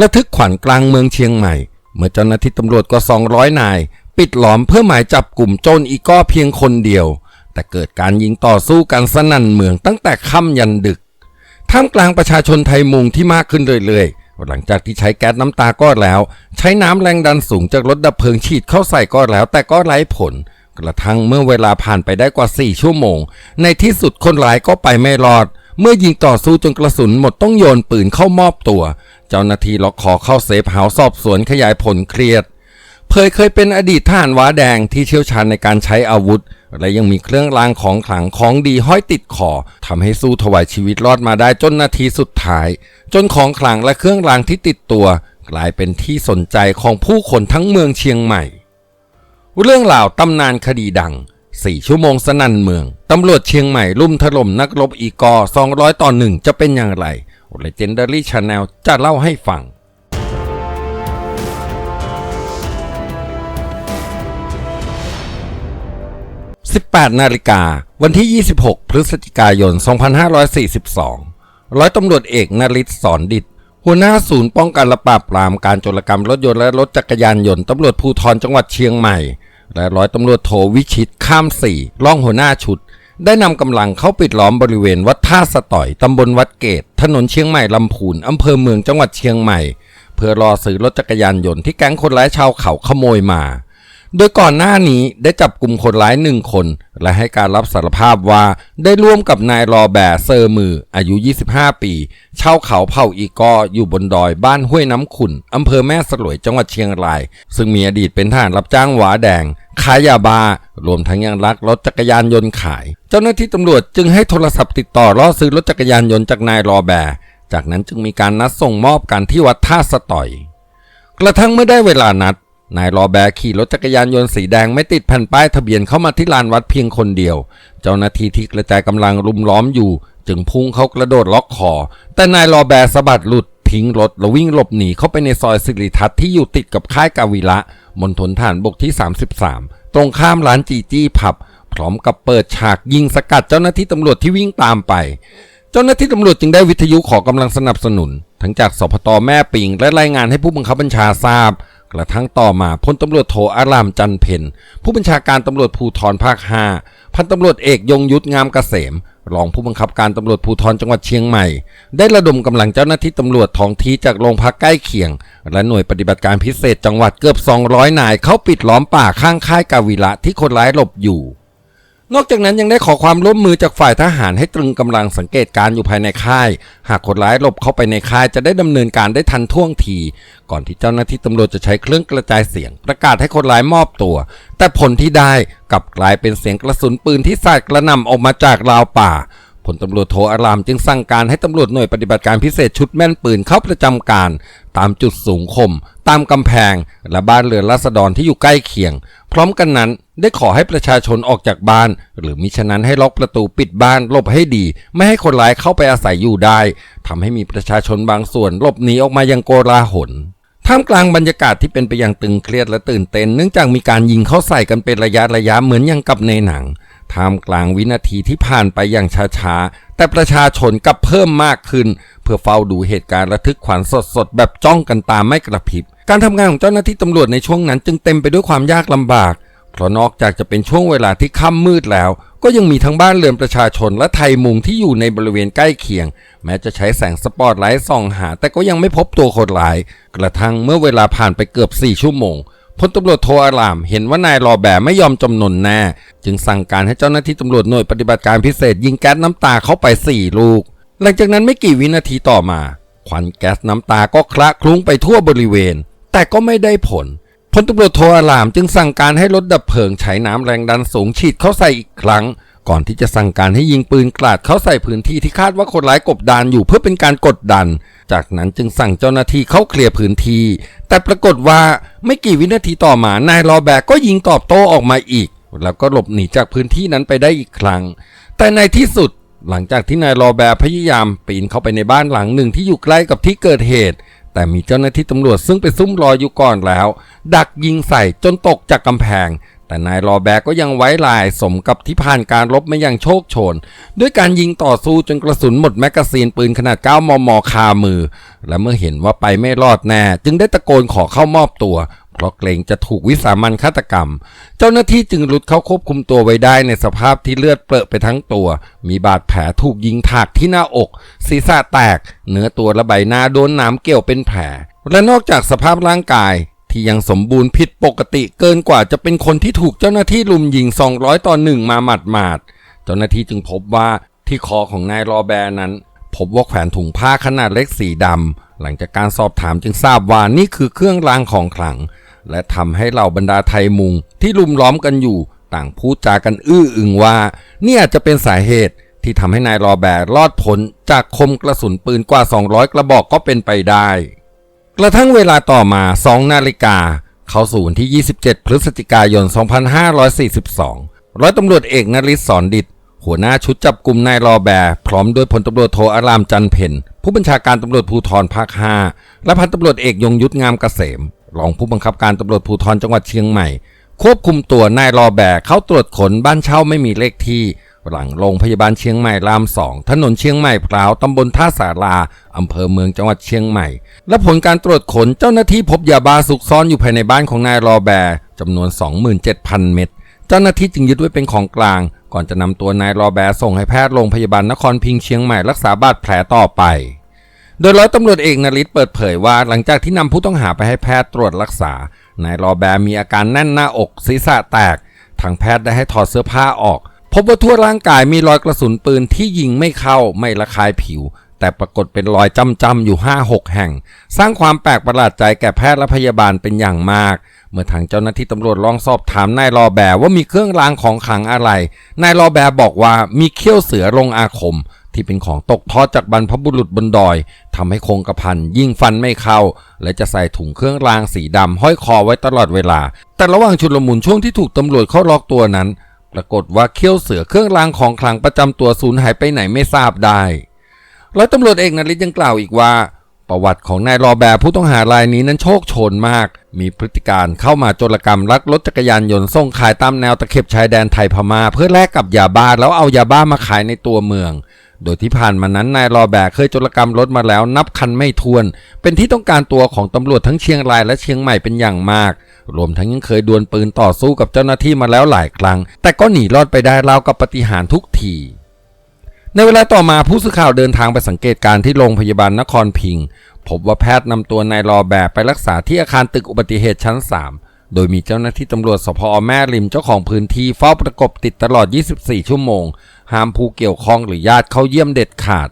ระทึกขวัญกลางเมืองเชียงใหม่ เมื่อเจ้าหน้าที่ตำรวจกว่า 200 นาย ปิดล้อมเพื่อหมายจับกลุ่มโจรอีก้อเพียงคนเดียว แต่เกิดการยิงต่อสู้กันสนั่นเมืองตั้งแต่ค่ำยันดึก ท่ามกลางประชาชนไทยมุงที่มากขึ้นเรื่อยๆ หลังจากที่ใช้แก๊สน้ำตาก็แล้ว ใช้น้ำแรงดันสูงจากรถดับเพลิงฉีดเข้าใส่ก็แล้ว แต่ก็ไร้ผล กระทั่งเมื่อเวลาผ่านไปได้กว่า 4 ชั่วโมง ในที่สุดคนร้ายก็ไปไม่รอดเมื่อยิงต่อสู้จนกระสุนหมดต้องโยนปืนเข้ามอบตัว เจ้าหน้าที่ล็อกคอเข้าเซฟเฮาสอบสวนขยายผลเครียดเผยเคยเป็นอดีตทหารว้าแดงที่เชี่ยวชาญในการใช้อาวุธ และยังมีเครื่องรางของขลังของดีห้อยติดคอทำให้สู้ถวายชีวิตรอดมาได้จนนาทีสุดท้าย จนของขลังและเครื่องรางที่ติดตัว กลายเป็นที่สนใจของผู้คนทั้งเมืองเชียงใหม่ เรื่องราวตำนานคดีดัง4ชั่วโมงสนั่นเมือง ตำรวจเชียงใหม่ลุ่มถล่มนักรบอีกอ200 ต่อหนึ่งจะเป็นอย่างไร Legendary Channel จะเล่าให้ฟัง 18 นาฬิกา วันที่ 26 พฤศจิกายน 2542 ร้อยตำรวจเอกนริศสอนดิต หัวหน้าศูนย์ป้องกันและปราบปรามการโจรกรรมรถยนต์และรถจักรยานยนต์ตำรวจภูธรจังหวัดเชียงใหม่ และร้อยตำรวจโทวิชิตข้ามสี่ร่องหัวหน้าชุด ได้นำกำลังเข้าปิดล้อมบริเวณวัดท่าสต่อยตำบลวัดเกต ถนนเชียงใหม่ลำพูนอำเภอเมืองจังหวัดเชียงใหม่ เพื่อรอซื้อรถจักรยานยนต์ที่แก๊งคนร้ายชาวเขาขโมยมา โดยก่อนหน้านี้ได้จับกลุ่มคนร้ายหนึ่งคน และให้การรับสารภาพว่าได้ร่วมกับนายรอแบร์เซอร์มือ อายุ 25 ปี เช่าเขาเผ่าอีกออยู่บนดอยบ้านห้วยน้ำขุนอำเภอแม่สลวยจังหวัดเชียงราย ซึ่งมีอดีตเป็นทหารรับจ้างหวาแดงขายยาบ้ารวมทั้งยังรักรถจักรยานยนต์ขาย เจ้าหน้าที่ตำรวจจึงให้โทรศัพท์ติดต่อล่อซื้อรถจักรยานยนต์จากนายรอแบร์จากนั้นจึงมีการนัดส่งมอบกันที่วัดท่าสต่อย กระทั่งเมื่อได้เวลานัด นายรอแบร์ขี่รถจักรยานยนต์สีแดงไม่ติดแผ่นป้ายทะเบียนเข้ามาที่ลานวัดเพียงคนเดียว เจ้าหน้าที่ที่กระจายกำลังรุมล้อมอยู่ จึงพุ่งเข้ากระโดดล็อกคอ แต่นายรอแบร์สะบัดหลุดทิ้งรถแล้ววิ่งหลบหนีเข้าไปในซอยสิริทัศน์ที่อยู่ติดกับค่ายกาวิระมณฑลฐานบกที่ 33 ตรงข้ามร้านจีจี้ผับ พร้อมกับเปิดฉากยิงสกัดเจ้าหน้าที่ตำรวจที่วิ่งตามไป เจ้าหน้าที่ตำรวจจึงได้วิทยุขอกำลังสนับสนุน ทั้งจากสพตแม่ปิงและรายงานให้ผู้บังคับบัญชาทราบ ระทั่งต่อมาพลตำรวจโทอารามจันเพนผู้บัญชาการตำรวจภูธรภาค5พันตำรวจเอกยงยุทธงามเกษมรองผู้บังคับการตำรวจภูธรจังหวัดเชียงใหม่ ได้ระดมกำลังเจ้าหน้าที่ตำรวจท้องที่จากโรงพักใกล้เคียง และหน่วยปฏิบัติการพิเศษจังหวัดเกือบ 200 นายเข้าปิดล้อมป่าข้างค่ายกาวิระที่คนร้ายหลบอยู่ นอกจากนั้นยังได้ขอความร่วมมือจากฝ่ายทหารให้ตรึงกำลังสังเกตการณ์อยู่ภายในค่าย หากคนร้ายหลบเข้าไปในค่ายจะได้ดำเนินการได้ทันท่วงที ก่อนที่เจ้าหน้าที่ตำรวจจะใช้เครื่องกระจายเสียง ประกาศให้คนร้ายมอบตัว แต่ผลที่ได้กลับกลายเป็นเสียงกระสุนปืนที่สาดกระหน่ำออกมาจากราวป่า พลตำรวจโทอารามจึงสั่งการให้ตำรวจหน่วยปฏิบัติการพิเศษชุดแม่นปืนเข้าประจำการ ตามจุดสูงคม ตามกำแพง และบ้านเรือนราษฎรที่อยู่ใกล้เคียง พร้อมกันนั้นได้ขอให้ประชาชนออกจากบ้าน หรือมิฉะนั้นให้ล็อกประตูปิดบ้านหลบให้ดี ไม่ให้คนร้ายเข้าไปอาศัยอยู่ได้ทำให้มีประชาชนบางส่วนหลบหนีออกมายังโกลาหลท่ามกลางบรรยากาศที่เป็นไปอย่างตึงเครียดและตื่นเต้นเนื่องจากมีการยิงเข้าใส่กันเป็นระยะระยะเหมือนอย่างกับในหนัง ท่ามกลางวินาทีที่ผ่านไปอย่างช้าๆ แต่ประชาชนกลับเพิ่มมากขึ้น เพื่อเฝ้าดูเหตุการณ์ระทึกขวัญสดๆ แบบจ้องกันตามไม่กระพริบ การทำงานของเจ้าหน้าที่ตำรวจในช่วงนั้นจึงเต็มไปด้วยความยากลำบาก เพราะนอกจากจะเป็นช่วงเวลาที่ค่ำมืดแล้ว ก็ยังมีทั้งบ้านเรือนประชาชนและไทยมุงที่อยู่ในบริเวณใกล้เคียง แม้จะใช้แสงสปอตไลท์ส่องหา แต่ก็ยังไม่พบตัวคนร้าย กระทั่งเมื่อเวลาผ่านไปเกือบ4ชั่วโมง พลตำรวจโทอาราม เห็นว่านายรอแบไม่ยอมจำนนแน่จึงสั่งการให้เจ้าหน้าที่ตำรวจหน่วยปฏิบัติการพิเศษ ยิงแก๊สน้ำตาเข้าไป 4 ลูก หลังจากนั้นไม่กี่วินาทีต่อมา ควันแก๊สน้ำตาก็คละคลุ้งไปทั่วบริเวณ แต่ก็ไม่ได้ผลพลตำรวจโทอาราม จึงสั่งการให้รถดับเพลิงใช้น้ำแรงดันสูงฉีดเข้าใส่อีกครั้ง ก่อนที่จะสั่งการให้ยิงปืนกราดเข้าใส่พื้นที่ที่คาดว่าคนร้ายกบดานอยู่เพื่อเป็นการกดดัน จากนั้นจึงสั่งเจ้าหน้าที่เข้าเคลียร์พื้นที่ แต่ปรากฏว่าไม่กี่วินาทีต่อมานายรอแบกก็ยิงตอบโต้ออกมาอีก แล้วก็หลบหนีจากพื้นที่นั้นไปได้อีกครั้ง แต่ในที่สุดหลังจากที่นายรอแบร์พยายามปีนเข้าไปในบ้านหลังหนึ่งที่อยู่ใกล้กับที่เกิดเหตุ แต่มีเจ้าหน้าที่ตำรวจซึ่งไปซุ่มรออยู่ก่อนแล้ว ดักยิงใส่จนตกจากกำแพง แต่นายรอแบกก็ยังไว้ลายสมกับที่ผ่านการรบมาอย่างโชคโชน ด้วยการยิงต่อสู้จนกระสุนหมดแมกกาซีนปืนขนาด 9 มม คามือ และเมื่อเห็นว่าไปไม่รอดแน่ จึงได้ตะโกนขอเข้ามอบตัว เพราะเกรงจะถูกวิสามันฆาตกรรม เจ้าหน้าที่จึงรุดเข้าควบคุมตัวไว้ได้ในสภาพที่เลือดเปรอะไปทั้งตัว มีบาดแผลถูกยิงถากที่หน้าอก ศีรษะแตก เนื้อตัวและใบหน้าโดนน้ำเกี่ยวเป็นแผลและนอกจากสภาพร่างกาย ที่ยังสมบูรณ์ผิดปกติเกินกว่าจะเป็นคนที่ถูกเจ้าหน้าที่ลุมยิง 200 ต่อหนึ่งมาหมัดหมาดเจ้าหน้าที่จึงพบว่าที่คอของนายรอแบร์นั้น พบว่าแขวนถุงผ้าขนาดเล็กสีดำหลังจากการสอบถามจึงทราบว่านี่คือเครื่องรางของขลัง และทำให้เหล่าบรรดาไทยมุงที่ลุมล้อมกันอยู่ต่างพูดจากันอื้ออึงว่านี่อาจจะเป็นสาเหตุที่ทำให้นายรอแบร์รอดพ้นจากคมกระสุนปืนกว่า 200 กระบอกก็เป็นไปได้ กระทั่งเวลาต่อมา 2 นาฬิกา เข้าสู่วันที่ 27 พฤศจิกายน 2542 ร้อยตำรวจเอกนริศสอนดิต หัวหน้าชุดจับกลุ่มนายรอแบร์พร้อมด้วยพลตำรวจโทอารามจันเพ็ญผู้บัญชาการตำรวจภูธรภาค 5 และพันตำรวจเอกยงยุทธงามเกษม รองผู้บังคับการตำรวจภูธรจังหวัดเชียงใหม่ ควบคุมตัวนายรอแบร์เข้าตรวจขนบ้านเช่าไม่มีเลขที่ หลังโรงพยาบาลเชียงใหม่รามสองถนนเชียงใหม่พร้าวตำบลท่าสาราอำเภอเมืองจังหวัดเชียงใหม่ และผลการตรวจขนเจ้าหน้าที่พบยาบ้าซุกซ่อนอยู่ภายในบ้านของนายรอแบร์จำนวน 27,000 เม็ดเจ้าหน้าที่จึงยึดไว้เป็นของกลาง ก่อนจะนำตัวนายรอแบร์ส่งให้แพทย์โรงพยาบาลนครพิงเชียงใหม่รักษาบาดแผลต่อไป โดยร้อยตำรวจเอกนริศเปิดเผยว่า หลังจากที่นำผู้ต้องหาไปให้แพทย์ตรวจรักษานายรอแบร์มีอาการแน่นหน้าอกศีรษะแตกทางแพทย์ได้ให้ถอดเสื้อผ้าออก พบว่าทั่วร่างกายมีรอยกระสุนปืนที่ยิงไม่เข้าไม่ระคายผิว แต่ปรากฏเป็นรอยจำๆอยู่ 5-6 แห่ง สร้างความแปลกประหลาดใจแก่แพทย์และพยาบาลเป็นอย่างมาก เมื่อทางเจ้าหน้าที่ตำรวจลองสอบถามนายรอแบว่ามีเครื่องรางของขลังอะไร นายรอแบบอกว่ามีเขี้ยวเสือลงอาคม ที่เป็นของตกทอดจากบรรพบุรุษบนดอยทำให้คงกระพันยิ่งฟันไม่เข้า และจะใส่ถุงเครื่องรางสีดำห้อยคอไว้ตลอดเวลา แต่ระหว่างชุลมุนช่วงที่ถูกตำรวจเข้าล็อกตัวนั้น รากฏว่าเขี้ยวเสือเครื่องรางของขลังประจำตัวสูญหายไปไหนไม่ทราบได้ร้อยตำรวจเอกนริศยังกล่าวอีกว่า ประวัติของนายรอแบร์ผู้ต้องหารายนี้นั้นโชคโชนมาก มีพฤติการเข้ามาโจรกรรมลักรถจักรยานยนต์ส่งขายตามแนวตะเข็บชายแดนไทยพม่าเพื่อแลกกับยาบ้าแล้วเอายาบ้ามาขายในตัวเมือง โดยที่ผ่านมานั้นนายรอแบร์เคยโจรกรรมรถมาแล้วนับคันไม่ถ้วน เป็นที่ต้องการตัวของตำรวจทั้งเชียงรายและเชียงใหม่เป็นอย่างมาก รวมทั้งยังเคยดวลปืนต่อสู้กับเจ้าหน้าที่มาแล้วหลายครั้ง แต่ก็หนีรอดไปได้ราวกับปฏิหารทุกที ในเวลาต่อมาผู้สื่อข่าวเดินทางไปสังเกตการณ์ที่โรงพยาบาลนครพิงค์พบว่าแพทย์นำตัวนายรอแบร์ไปรักษาที่อาคารตึกอุบัติเหตุชั้น 3 โดยมีเจ้าหน้าที่ตำรวจสพแม่ริมเจ้าของพื้นที่เฝ้าประกบติดตลอด 24 ชั่วโมง ห้ามผู้เกี่ยวข้องหรือญาติเข้าเยี่ยมเด็ดขาด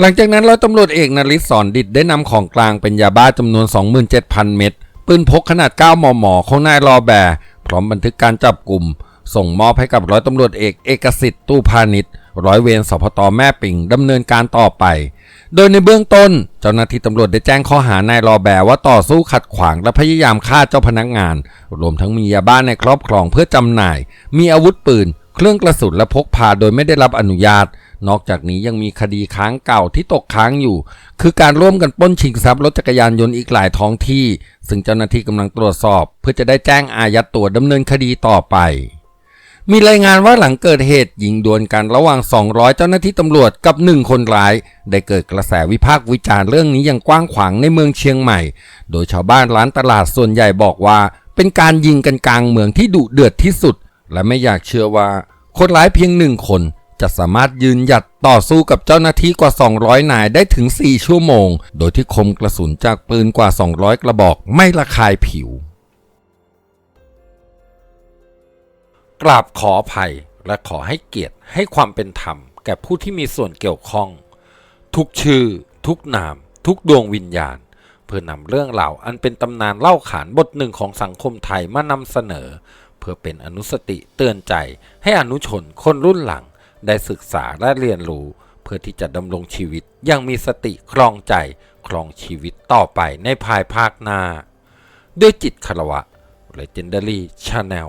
หลังจากนั้นร้อยตำรวจเอกนริศสอนดิตได้นำของกลางเป็นยาบ้าจำนวน 27,000 เม็ด ปืนพกขนาด 9 มม ของนายรอแบร์พร้อมบันทึกการจับกลุ่ม ส่งมอบให้กับร้อยตำรวจเอกเอกสิทธิ์ตู้พาณิชย์ร้อยเวรสพตแม่ปิ่งดำเนินการต่อไป โดยในเบื้องต้น เจ้าหน้าที่ตำรวจได้แจ้งข้อหานายรอแบร์ว่าต่อสู้ขัดขวางและพยายามฆ่าเจ้าพนักงาน รวมทั้งมียาบ้าในครอบครองเพื่อจำหน่าย มีอาวุธปืน เครื่องกระสุนและพกพาโดยไม่ได้รับอนุญาต นอกจากนี้ยังมีคดีค้างเก่าที่ตกค้างอยู่ คือการร่วมกันปล้นชิงทรัพย์รถจักรยานยนต์อีกหลายท้องที่ ซึ่งเจ้าหน้าที่กำลังตรวจสอบ เพื่อจะได้แจ้งอายัดตัวดำเนินคดีต่อไป มีรายงานว่าหลังเกิดเหตุยิงดวลกันระหว่าง 200 เจ้าหน้าที่ตำรวจกับ1คนร้าย ได้เกิดกระแสวิพากษ์วิจารณ์เรื่องนี้อย่างกว้างขวางในเมืองเชียงใหม่ โดยชาวบ้านร้านตลาดส่วนใหญ่บอกว่า เป็นการยิงกันกลางเมืองที่ดุเดือดที่สุด และไม่อยากเชื่อว่าคนร้ายเพียงหนึ่งคน จะสามารถยืนหยัดต่อสู้กับเจ้าหน้าที่กว่า 200 นายได้ถึง 4 ชั่วโมง โดยที่คมกระสุนจากปืนกว่า 200 กระบอกไม่ระคายผิว กราบขออภัยและขอให้เกียรติให้ความเป็นธรรม แก่ผู้ที่มีส่วนเกี่ยวข้อง ทุกชื่อ ทุกนาม ทุกดวงวิญญาณ เพื่อนำเรื่องราวอันเป็นตำนานเล่าขานบทหนึ่งของสังคมไทยมานำเสนอ เพื่อเป็นอนุสติเตือนใจให้อนุชนคนรุ่นหลัง ได้ศึกษาและเรียนรู้ เพื่อที่จะดำรงชีวิตยังมีสติครองใจครองชีวิตต่อไปในภายภาคหน้า ด้วยจิตคารวะ Legendary Channel